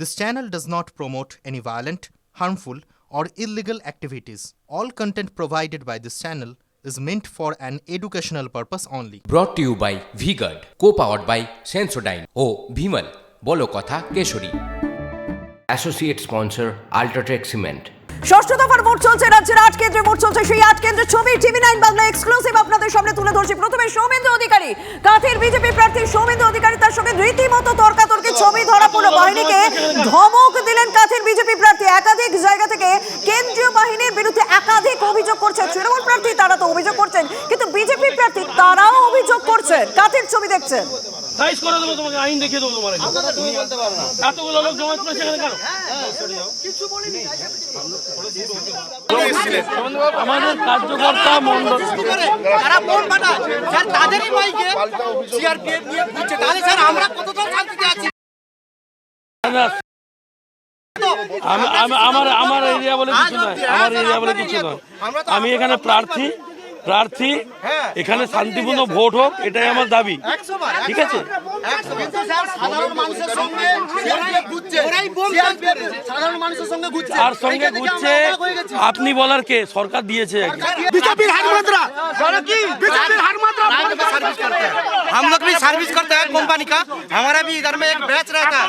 This channel does not promote any violent, harmful, or illegal activities. All content provided by this channel is meant for an educational purpose only. Brought to you by Vigard, co-powered by Sensodyne ও ভিমল বলো কথা Keshari associate sponsor UltraTech cement ষষ্ঠ দফার vote চলছে, রাজ্যের আট কেন্দ্রে vote চলছে। সেই আট কেন্দ্রের ছবি টিভি নাইন বাংলা এক্সক্লুসিভ আপনাদের সামনে তুলে ধরছি। প্রথমে সৌমেন্দ্র অধিকারী, কাথের বিজেপি প্রার্থী সৌমেন্দ্র অধিকারী, তার সঙ্গে রীতিমতো তর্কাতর্কি ছবি ধরা পড়ল। বাহিনীকে ধমক দিলেন কাথের বিজেপি প্রার্থী। একাধিক জায়গা থেকে কেন্দ্রীয় বাহিনীর বিরুদ্ধে একাধিক অভিযোগ করছে তৃণমূল প্রার্থী, তারা তো অভিযোগ করছেন কিন্তু বিজেপি প্রার্থী তারাও অভিযোগ কাথের ছবি দেখছেন। সাইজ করে দেবো তোমাকে আইন দেখিয়ে দেবো তোমার। এতগুলো লোক জমা করেছে এখানে কেন? আমাদের কার্যকর্তা মন্ডল তারা ফোন পাঠায়। স্যার তাদেরই বাইকে সিআরপিএফ নিয়ে ঘুরছে তাহলে স্যার আমরা কতটা শান্তিতে আছি? আমি- আমি- আমার আমার এরিয়া বলে কিছু নয়। আমার এরিয়া বলে কিছু নয়। আমি এখানে প্রার্থী। প্রার্থী এখানে শান্তিপূর্ণ ভোট হোক এটাই আমার দাবি। ঠিক আছে? একশো কিন্তু স্যার সাধারণ মানুষের সঙ্গে সিআরপিএফ ঘুরছে সিআরপিএফ সাধারণ মানুষের সঙ্গে ঘুরছে আর সঙ্গে ঘুরছে আপনি বলার কে সরকার দিয়েছে बीजेपी हार मात्रा की बीजेपी हार मात्रा सर्विस करते हैं हम लोग भी सर्विस करते हैं कंपनी का हमारा भी इधर में एक बैच रहता है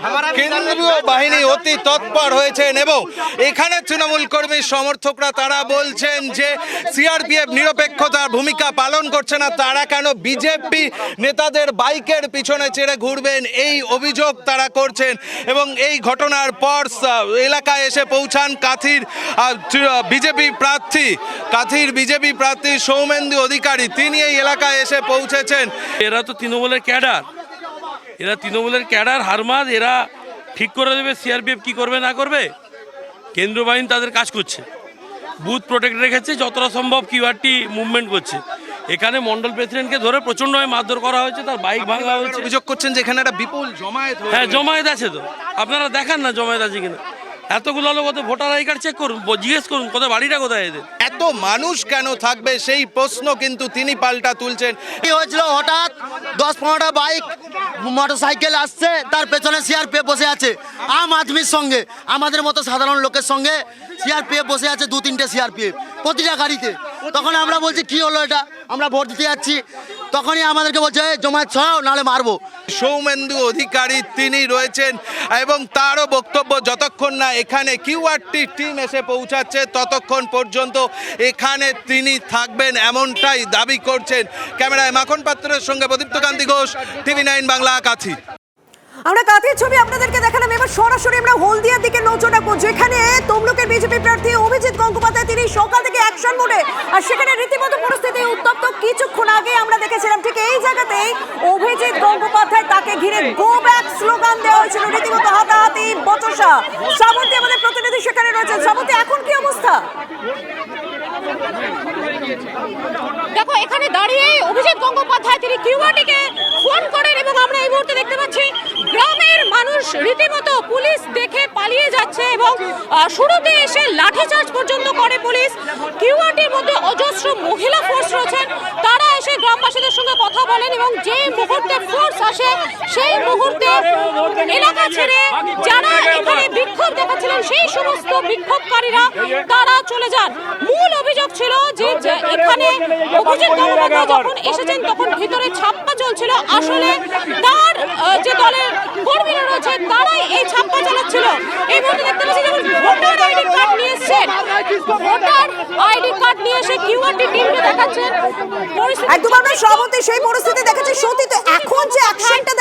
हमारा भी इधर में কেন্দ্রীয় বাহিনী অতি তৎপর হয়েছেন এবং এখানে তৃণমূল কর্মী সমর্থকরা তারা বলছেন যে সিআরপিএফ নিরপেক্ষতার ভূমিকা পালন করছে না তারা কেন বিজেপি নেতাদের বাইকের পিছনে চেড়ে ঘুরবেন এই অভিযোগ তারা করছেন এবং এই ঘটনার পর এলাকায় এসে পৌঁছান কাথির বিজেপি প্রার্থী, কাথির বিজেপি প্রার্থী সৌমেন্দু অধিকারী। তিনি এই এলাকায় এসে পৌঁছেছেন। এরা তো তৃণমূলের ক্যাডার। এরা তৃণমূলের ক্যাডার হারমাদ এরা ঠিক করে দেবে, সিআরপিএফ কি করবে, না করবে? কেন্দ্রীয় বাহিনী তাদের কাজ করছে। বুথ প্রোটেক্ট রেখেছে, যতটা সম্ভব কিউআরটি মুভমেন্ট করছে। এখানে মন্ডল প্রেসিডেন্টকে ধরে প্রচণ্ডভাবে মারধর করা হয়েছে তার বাইক ভাঙা হয়েছে। অভিযোগ করছেন যে এখানে একটা বিপুল জমায়েত হ্যাঁ জমায়েত আছে তো। আপনারা দেখান না জমায়েত আছে কিনা। এতগুলো লোক ওদের ভোটার আই কার্ড চেক করুন জিজ্ঞেস করুন কোথায় বাড়িটা কোথায় এদের? এত মানুষ কেন থাকবে? সেই প্রশ্ন কিন্তু তিনি পাল্টা তুলছেন। কি হয়েছিল হঠাৎ? দশ পনেরোটা বাইক মোটর সাইকেল আসছে তার পেছনে সিআরপিএফ বসে আছে। আম আদমির সঙ্গে আমাদের মতো সাধারণ লোকের সঙ্গে সিআরপিএফ বসে আছে দু তিনটে সিআরপিএফ প্রতিটা গাড়িতে। তখন আমরা বলছি কি হলো এটা? আমরা ভোট দিতে যাচ্ছি। তখনই আমাদেরকে বলছে "এই, জমায়েত ছড়াও নাহলে মারবো। সৌমেন্দু অধিকারী তিনি রয়েছেন এবং তারও বক্তব্য যতক্ষণ না এখানে কিউআরটি টিম এসে পৌঁছাচ্ছে ততক্ষণ পর্যন্ত এখানে তিনি থাকবেন এমনটাই দাবি করছেন। ক্যামেরায় মাখন পাত্রের সঙ্গে প্রদীপ্ত কান্তি ঘোষ টিভি নাইন বাংলা কাথি। আমরা কাঁথির ছবি আপনাদেরকে দেখালাম। এবার সরাসরি আমরা হলদিয়ার দিকে নজর রাখব, যেখানে তমলুকের বিজেপি প্রার্থী অভিজিৎ গঙ্গোপাধ্যায়, তিনি সকাল থেকে অ্যাকশন মোডে আর সেখানে রীতিমতো পরিস্থিতি উত্তপ্ত, কিছুক্ষণ আগে আমরা দেখেছিলাম ঠিক এই জায়গাতেই অভিজিৎ গঙ্গোপাধ্যায় তাকে ঘিরে গো ব্যাক স্লোগান দেওয়া হয়েছিল, রীতিমতো হাতাহাতি, বচসা। শ্রাবন্তী আমাদের প্রতিনিধি সেখানে রয়েছেন। শ্রাবন্তী এখন কি অবস্থা? দেখো, এখানে দাঁড়িয়ে অভিজিৎ গঙ্গোপাধ্যায়, তিনি কিউআরটিকে ফোন করেন এবং আমরা এই মুহূর্তে দেখতে রীতিমতো পুলিশ দেখে পালিয়ে যাচ্ছে এবং শুরুতে এসে লাঠিচার্জ পর্যন্ত করে পুলিশ। কিউআরটির মধ্যে অজস্র মহিলা ফোর্স রয়েছেন। তারা এসে গ্রামবাসীদের সঙ্গে কথা বলেন এবং যে মুহূর্তে ফোর্স আসে, সেই মুহূর্তে এলাকা ছেড়ে যারা এখানে দেখাচ্ছিলেন সেই সমস্ত বিক্ষোভকারীরা তারা চলে যান। মূল অভিযোগ ছিল যে এখানে যখন এসেছেন, তখন ভিতরে ছাপ্পা চলছিল। আসলে তার যে দলের কর্মীরা রয়েছে, তারাই এই ছাপ্পা চালাচ্ছিল। এই মুহূর্তে দেখতে পাচ্ছি যখন ভোটার আইডি কার্ড নিয়ে এসছেন, ভোটার আইডি কার্ড নিয়ে এসে কিউআরটি টিমকে দেখাচ্ছেন। একদম আমরা শ্রাবন্তী সেই পরিস্থিতি দেখাচ্ছি সত্যি তো এখন যে অ্যাকশনটা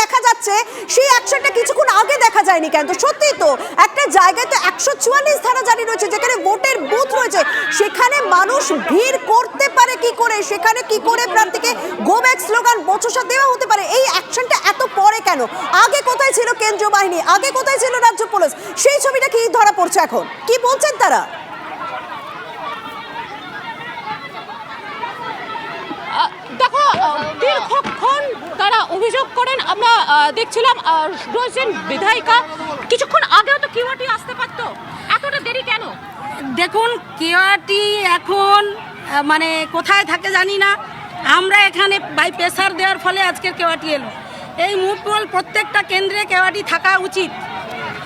যাচ্ছে সেই অ্যাকশনটা কিছুক্ষণ আগে দেখা যায়নি কেন? তো সত্যি তো একটা জায়গায় তো একশো চুয়াল্লিশ ধারা জারি রয়েছে যেখানে ভোটের বুথ রয়েছে সেখানে মানুষ ভিড় করতে পারে কি করে? সেখানে কি করে প্রার্থীকে গো ব্যাক স্লোগান বচসা দেওয়া হতে পারে? এই অ্যাকশনটা এত পরে কেন? আগে কোথায় ছিল কেন্দ্রীয় বাহিনী? আগে কোথায় ছিল রাজ্য পুলিশ? সেই ছবিটা কি ধরা পড়ছে এখন? কি বলছেন তারা? দেখো আহ, দেখছিলাম রয়েছেন বিধায়িকা। কিছুক্ষণ আগেও তো কিউআরটি আসতে পারতো। এতটা দেরি কেন? দেখুন, কেওয়াটি এখন মানে কোথায় থাকে জানি না। আমরা এখানে বাই প্রেসার দেওয়ার ফলে আজকের কেওয়াটি এলো। এই মুটমল প্রত্যেকটা কেন্দ্রে কেওয়াটি থাকা উচিত।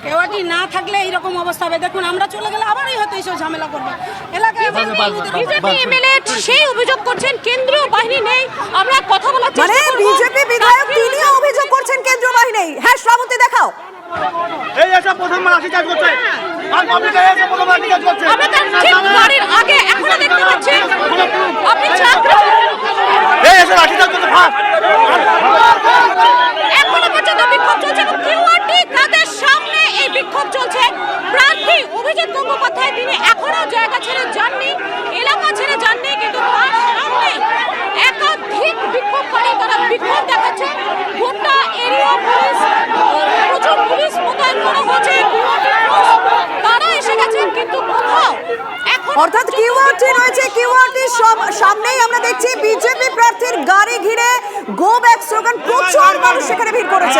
কেওয়াটি না থাকলে এইরকম অবস্থা হবে। দেখুন আমরা চলে গেলে আবারই হয়তো এইসব ঝামেলা করবে। এলাকায় বিজেপি এমএলএ সেই অভিযোগ করছেন কেন্দ্রীয় বাহিনী নেই। আমরা কথা বলার মানে চেষ্টা করব। বিজেপি বিধায়ক তিনিও অভিযোগ করছেন কেন্দ্রীয় বাহিনী হ্যাঁ শ্রাবন্তী দেখাও। এই এসে প্রথম লাঠি চার্জ করছে। আর পাবলিকে এসে প্রথম লাঠি চার্জ করছে। আমরা তার ঠিক বাড়ির আগে এখনও দেখতে পাচ্ছি। আপনি চাকরি এসে লাঠি চার্জ করছে ফার্স্ট এখনও পর্যন্ত বিক্ষোভ চলছে এবং কিউআরটি কাদের সামনে এই বিক্ষোভ চলছে। প্রার্থী অভিজিৎ গঙ্গোপাধ্যায়, তিনি এখনও জায়গা ছেড়ে যাননি, এলাকা ছেড়ে যাননি, কিন্তু তার সামনে একাধিক বিক্ষোভকারী তারা বিক্ষোভ দেখাচ্ছে। গোটা এরিয়া পুলিশ, প্রচুর পুলিশ মোতায়েন করা হয়েছে তারা এসে গেছেন কিন্তু কোথাও অর্থাৎ কিউআরটি রয়েছে কিউআরটি সামনেই আমরা দেখছি বিজেপি প্রার্থীর গাড়ি ঘিরে গো ব্যাক স্লোগান প্রচুর মানুষ সেখানে ভিড় করেছে।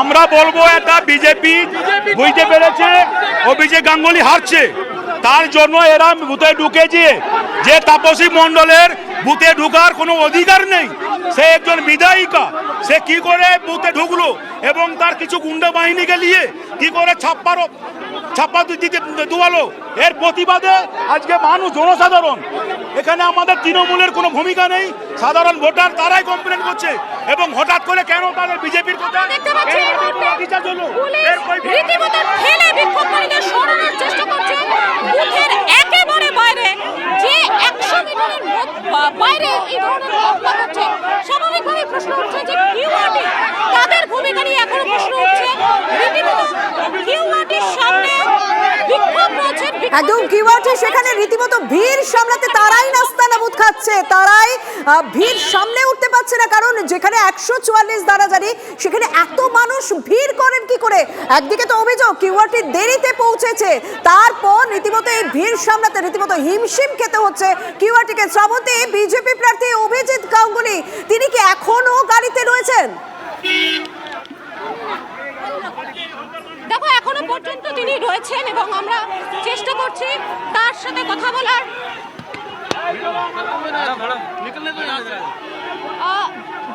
আমরা বলব এটা বিজেপি, বুঝতে পেরেছে? অভিষেক গাঙ্গুলি হারছে। তার জন্য এরা বুথে ঢুকেছে যে তাপসী মণ্ডলের বুথে ঢুকার কোনো অধিকার নেই। সে একজন বিধায়িকা সে কি করে বুথে ঢুকলো এবং তার কিছু গুন্ডা বাহিনীকে নিয়ে কি করে ছাপ্পার ছাপ্পা দিতে দুয়ালো? এর প্রতিবাদে আজকে মানুষ জনসাধারণ এখানে আমাদের তৃণমূলের কোনো ভূমিকা নেই। সাধারণ ভোটার তারাই কমপ্লেন করছে এবং হঠাৎ করে কেন তাদের বিজেপির কথা? রীতিমতো ঠেলে বিক্ষোভকারীদের সরানোর চেষ্টা করছে। বুথের একেবারে বাইরে যে মিটারের বাইরে এই ধরনের ঘটনা ঘটছে স্বাভাবিকভাবে প্রশ্ন উঠছে যে কিউআরটি তাদের ভূমিকা নিয়ে এখনও প্রশ্ন উঠছে রীতিমতো কিউআরটির সামনে বিক্ষোভ রয়েছে বিক্ষোভ একদম কিউআরটি সেখানে রীতিমতো ভিড় সামলাতে তারাই নাস্তা নাবুদ খাচ্ছে। তারাই ভিড় সামনে উঠতে পারছে না, কারণ যেখানে একশো চুয়াল্লিশ দ্বারাজারি সেখানে এত মানুষ ভিড় করেন কি করে? একদিকে তো অভিযোগ, কিউআরটি দেরিতে পৌঁছেছে, তারপর রীতিমতো এই ভিড় সামলাতে রীতিমতো হিমশিম খেতে হচ্ছে কিউআরটিকে। শ্রাবন্তী বিজেপি প্রার্থী অভিজিৎ গাঙ্গুলি, তিনি কি এখনও গাড়িতে রয়েছেন? দেখো এখনও পর্যন্ত তিনি রয়েছেন এবং আমরা চেষ্টা করছি তার সাথে কথা বলার।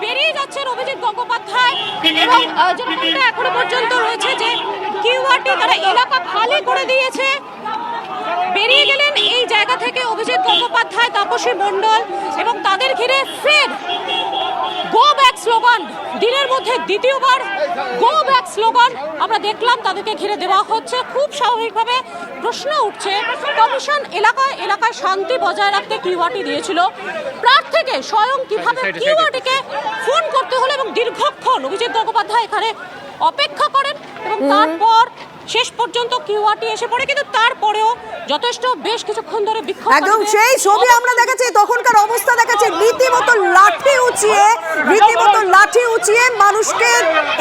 বেরিয়ে যাচ্ছেন অভিজিৎ গঙ্গোপাধ্যায় এখনও পর্যন্ত রয়েছে যে কিউআরটি তারা এলাকা খালি করে দিয়েছে। বেরিয়ে গেলেন এই জায়গা থেকে অভিজিৎ গঙ্গোপাধ্যায় তাপসী মণ্ডল এবং তাদের ঘিরে ফের মধ্যে দ্বিতীয়বার গো ব্যাক স্লোগান আমরা দেখলাম তাদেরকে ঘিরে দেওয়া হচ্ছে। খুব স্বাভাবিকভাবে প্রশ্ন উঠছে কমিশন এলাকায় এলাকায় শান্তি বজায় রাখতে কিউআরটি দিয়েছিল। প্রার্থীকে স্বয়ং কীভাবে কিউআরটিকে ফোন করতে হলো এবং দীর্ঘক্ষণ অভিজিৎ গঙ্গোপাধ্যায় এখানে অপেক্ষা করেন এবং তারপর শেষ পর্যন্ত কিউআরটি এসে পড়ে কিন্তু তারপরেও যথেষ্ট বেশ কিছুক্ষণ ধরে বিক্ষোভ একদম সেই ছবি আমরা দেখেছি তখনকার অবস্থা দেখেছি রীতিমতো লাঠি উঁচিয়ে রীতিমতো লাঠি উঁচিয়ে মানুষকে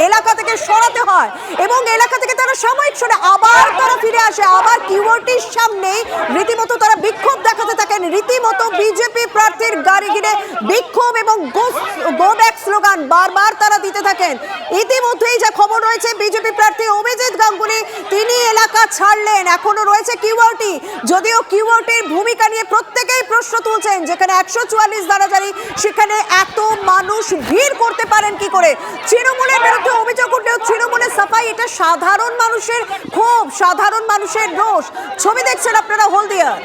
এলাকা থেকে সরাতে হয় এবং এলাকা থেকে তারা সাময়িক সরে আবার তারা ফিরে আসে। আবার কিউআরটির সামনেই রীতিমতো তারা বিক্ষোভ দেখাতে থাকেন। রীতিমতো বিজেপি প্রার্থীর গাড়ি ঘিরে বিক্ষোভ এবং গো ব্যাক স্লোগান বারবার তারা দিতে থাকেন। ইতিমধ্যেই যা খবর রয়েছে, বিজেপি প্রার্থী অভিজিৎ গাঙ্গুলি, তিনি এলাকা ছাড়লেন। এখনও রয়েছে কিউআরটি। যদিও কিউআরটির ভূমিকা নিয়ে প্রত্যেকেই প্রশ্ন তুলছেন, যেখানে একশো চুয়াল্লিশ দ্বারাজারি সেখানে এত মানুষ ভিড় করতে পারেন কি করে? তৃণমূলের বিরুদ্ধে অভিযোগ উঠলেও তৃণমূলের সাফাই, এটা সাধারণ মানুষের ক্ষোভ, সাধারণ মানুষের রোষ। ছবি দেখছেন আপনারা হলদিয়ার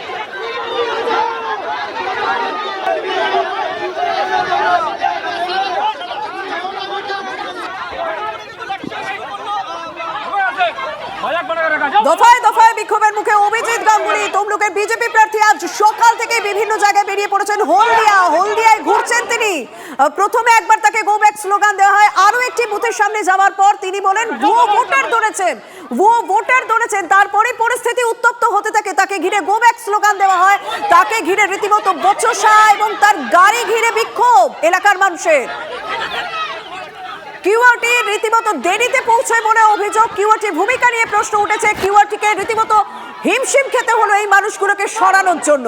দফায় দফায় বিক্ষোভের মুখে অভিজিৎ গাঙ্গুলি, তমলুকের বিজেপি প্রার্থী আজ সকাল থেকে বিভিন্ন জায়গায় বেরিয়ে পড়েছেন হলদিয়া। হলদিয়ায় ঘুরছেন তিনি। প্রথমে একবার তাকে গো ব্যাক স্লোগান দেওয়া হয়। আরও একটি বুথের সামনে যাওয়ার পর তিনি বলেন ভুয়ো ভোটার ধরেছেন। ভুয়ো ভোটার ধরেছেন। তারপরে পরিস্থিতি উত্তপ্ত হতে থাকে। তাকে ঘিরে গো ব্যাক স্লোগান দেওয়া হয়। তাকে ঘিরে রীতিমতো বচসা এবং তার গাড়ি ঘিরে বিক্ষোভ এলাকার মানুষের। কিউআরটি রীতিমতো দেরিতে পৌঁছয় বলে অভিযোগ। কিউআরটি ভূমিকা নিয়ে প্রশ্ন উঠেছে। কিউআরটিকে রীতিমতো হিমশিম খেতে হলো এই মানুষগুলোকে সরানোর জন্য।